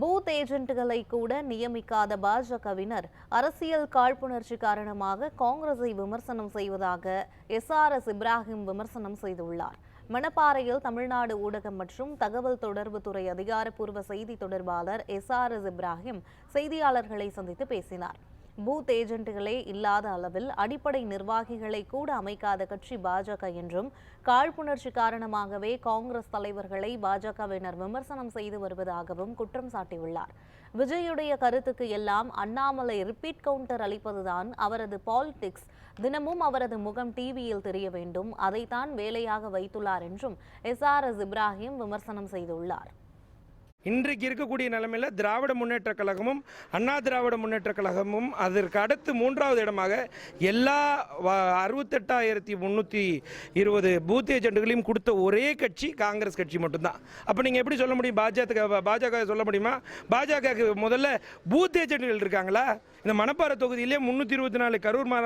Booth ஏஜென்ட்களை கூட நியமிக்காத பாஜகவினர் அரசியல் காழ்ப்புணர்ச்சி காரணமாக காங்கிரஸை விமர்சனம் செய்வதாக எஸ்ஆர்எஸ் இப்ராஹிம் விமர்சனம் செய்துள்ளார். மணப்பாறையில் தமிழ்நாடு ஊடகம் மற்றும் தகவல் தொடர்புத்துறை அதிகாரப்பூர்வ செய்தி தொடர்பாளர் எஸ்ஆர்எஸ் இப்ராஹிம் செய்தியாளர்களை சந்தித்து பேசினார். பூத் ஏஜென்ட்டுகளே இல்லாத அளவில் அடிப்படை நிர்வாகிகளை கூட அமைக்காத கட்சி பாஜக என்றும் காழ்ப்புணர்ச்சி காரணமாகவே காங்கிரஸ் தலைவர்களை பாஜகவினர் விமர்சனம் செய்து வருவதாகவும் குற்றம் சாட்டியுள்ளார். விஜயுடைய கருத்துக்கு எல்லாம் அண்ணாமலை ரிப்பீட் கவுண்டர் அளிப்பதுதான் அவரது பாலிடிக்ஸ் தினமும் அவரது முகம் டிவியில் தெரிய வேண்டும். அதைத்தான் வேலையாக வைத்துள்ளார் என்றும் எஸ் ஆர் எஸ் இப்ராஹிம் விமர்சனம் செய்துள்ளார். இன்றைக்கு இருக்கக்கூடிய நிலைமையில் திராவிட முன்னேற்ற கழகமும் அண்ணா திராவிட முன்னேற்ற கழகமும் அதற்கு அடுத்து மூன்றாவது இடமாக எல்லா அறுபத்தெட்டாயிரத்தி முந்நூற்றி இருபது பூத் ஏஜென்ட்டுகளையும் கொடுத்த ஒரே கட்சி காங்கிரஸ் கட்சி மட்டும்தான். அப்போ நீங்கள் எப்படி சொல்ல முடியும்? பாஜக பாஜக சொல்ல முடியுமா? பாஜகவுக்கு முதல்ல பூத் ஏஜென்ட்டுகள் இருக்காங்களா? இந்த மணப்பாறை தொகுதியிலே முந்நூற்றி இருபத்தி நாலு கரூர் மா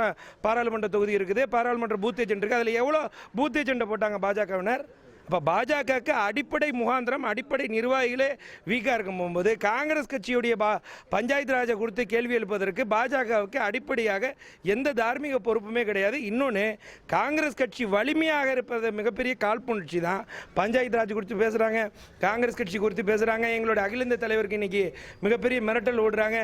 பாராளுமன்ற தொகுதி இருக்குது. பாராளுமன்ற பூத் ஏஜென்ட் இருக்குது அதில் எவ்வளோ பூத் ஏஜென்ட்டை போட்டாங்க பாஜகவினர்? அப்போ பாஜகவுக்கு அடிப்படை முகாந்திரம் அடிப்படை நிர்வாகிகளே வீக்காக இருக்கும் போகும்போது காங்கிரஸ் கட்சியுடைய பா பஞ்சாயத்து ராஜை கொடுத்து கேள்வி எழுப்பதற்கு பாஜகவுக்கு அடிப்படையாக எந்த தார்மீக பொறுப்புமே கிடையாது. இன்னொன்று காங்கிரஸ் கட்சி வலிமையாக இருப்பது மிகப்பெரிய காழ்ப்புணர்ச்சி தான். பஞ்சாயத்து ராஜ் குறித்து பேசுகிறாங்க காங்கிரஸ் கட்சி குறித்து பேசுகிறாங்க எங்களுடைய அகில இந்திய தலைவருக்கு இன்னைக்கு மிகப்பெரிய மிரட்டல் ஓடுறாங்க.